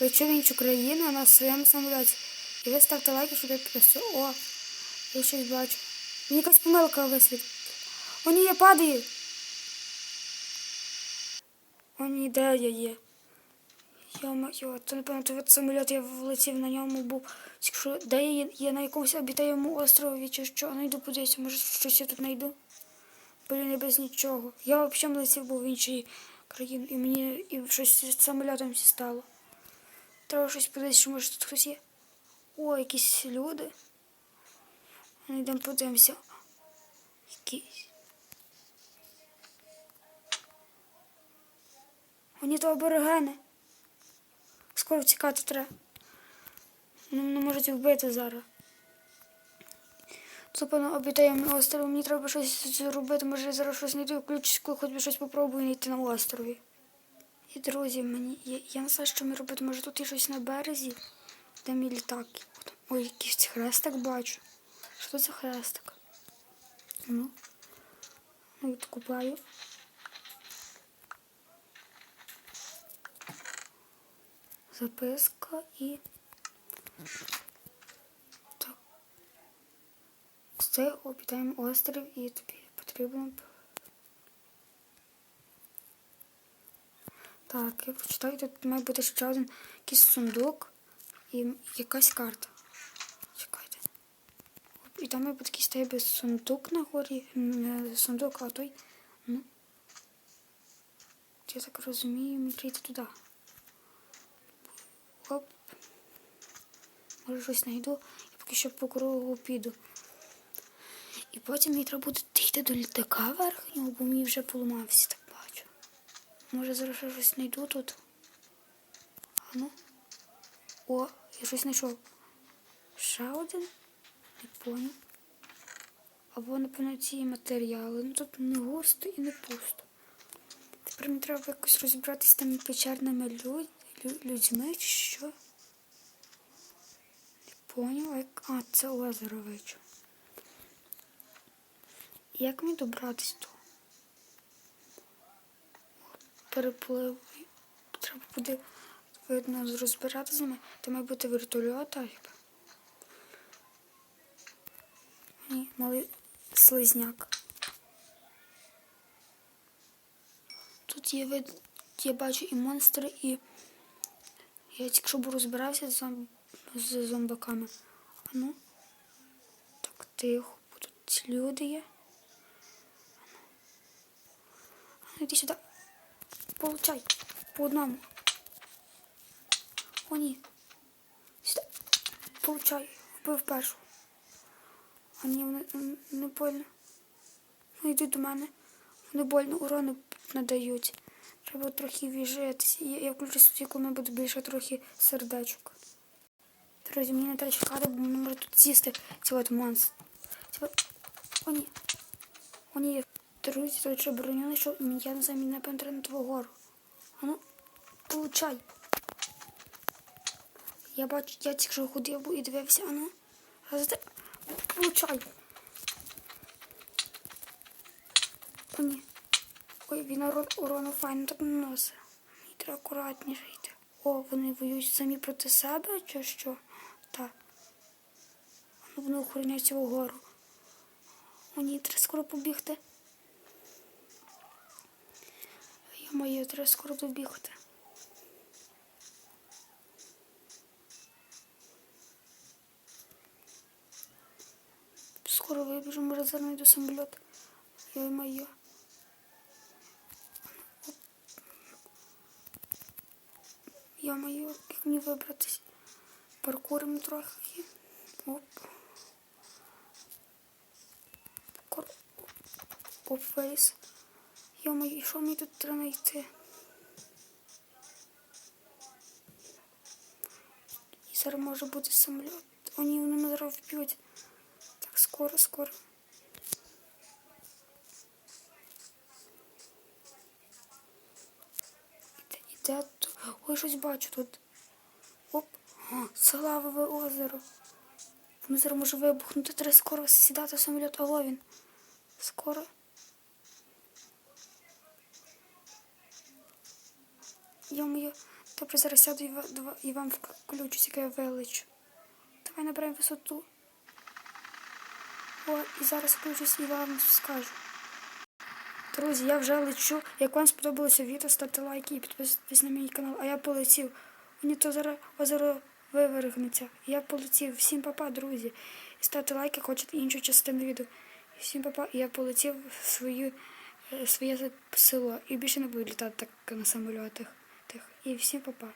Лечу в іншу на своєму самоліті. І ви ставте лайки, щоб я підписав. О, я щось бачу. Мені якась помилка висвіт. О, ні, я падаю. О, ні, де я є? Йо-моє, то напевно той самоліт, я влетів на ньому був. Де я є? На якомусь обітаємому острові чи що? Ну йду подивитися, може щось я тут знайду. Блін, я без нічого. Я взагалі летів був в іншій країні, і мені і щось з самолітом стало. Треба щось подивитися, що може тут хтось є. О, якісь люди. Ну, йдемо подивимося. Якісь. Вони то аборигени. Скоро втікати треба. Ну, Мене можуть вбити зараз. Тут, певно, обітаємо остров. Мені треба щось зробити. Може, я зараз щось знайду, включусь, хоч би щось попробую знайти на острові. І друзі, мені я, я не знаю, що мені робити. Може тут є щось на березі, де мій літак. Ой, якийсь хрестик бачу. Що це хрестик? Ну, ну відкупаю. Записка і. Так. Це обітаємо острів і тобі потрібно. Так, я прочитаю, тут має бути ще один якийсь сундук і якась карта. Чекайте. І там має бути якийсь тебе сундук на горі. Не сундук, а той. Ну. Я так розумію, мені прийти туди. Оп. Може щось знайду. Я поки що по кругу піду. І потім мені треба буде дійти до літака верхнього, бо мені вже поламався, так бачу. Може зараз ще щось знайду тут. А ну. О, я щось знайшов. Ще один? Не поняв. Або, напевно, ці матеріали. Ну тут не густо і не пусто. Тепер мені треба якось розібратися з тими печерними лю... лю- людьми, чи що? Не поняв, як. А, це озеро вечу. Як мені добратися до? Переплив. Треба буде видно розбирати з ними. Це має бути вертольот, так? Ні, малий слизняк. Тут є вид, я бачу і монстри, і я тільки що б розбирався з, зом... з зомбаками. А ну. Так, тихо, бо тут люди є. А ну, іди сюди. Получай. По одному. О, ні. Сюди. Получай. Вбив першу. А ні, вони не больно. Ну, йди до мене. Вони больно урони надають. Треба трохи віжитися. Я, включу собі, коли буде більше трохи сердечок. Друзі, мені не треба чекати, бо мене може тут з'їсти ці от монстр. Ці от... О, ні. О, ні. Друзі, тут ще броню знайшов. Ні, Я не треба на твою гору. Ну, получай. Я бачу, я тільки що ходив і дивився, а ну. Раз, два, Получай. О, ні. Ой, він урон, урону файно так наносить. Мені треба акуратніше йти. О, вони воюють самі проти себе чи що? Так. Ну, вони охороняють цю гору. О, треба скоро побігти. Я моє, треба скоро добігти. Скоро вибіжу, може зараз знайду самоліт. Ой, моє. Я моє, як мені вибратись? Паркуримо трохи. Оп. Паркур. Оп, фейс. Я моє, що мені тут треба знайти? І зараз може бути самоліт. Вони мене зараз вб'ють. Так, скоро, скоро. Іде, тут. Ой, щось бачу тут. Оп. Салавове озеро. Воно зараз може вибухнути. Треба скоро сідати в самоліт. Алло він. Скоро. Моє. Добре, зараз сяду і, вам включусь, яке я величу. Давай наберемо висоту. О, і зараз включусь і вам скажу. Друзі, я вже лечу. Як вам сподобалося відео, ставте лайки і підписуйтесь на мій канал. А я полетів. Мені то зараз озеро вивергнеться. Я полетів. Всім папа, друзі. І ставте лайки, хочете іншу частину відео. Всім папа. І я полетів в е, своє село. І більше не буду літати так на самольотах. І всім папа.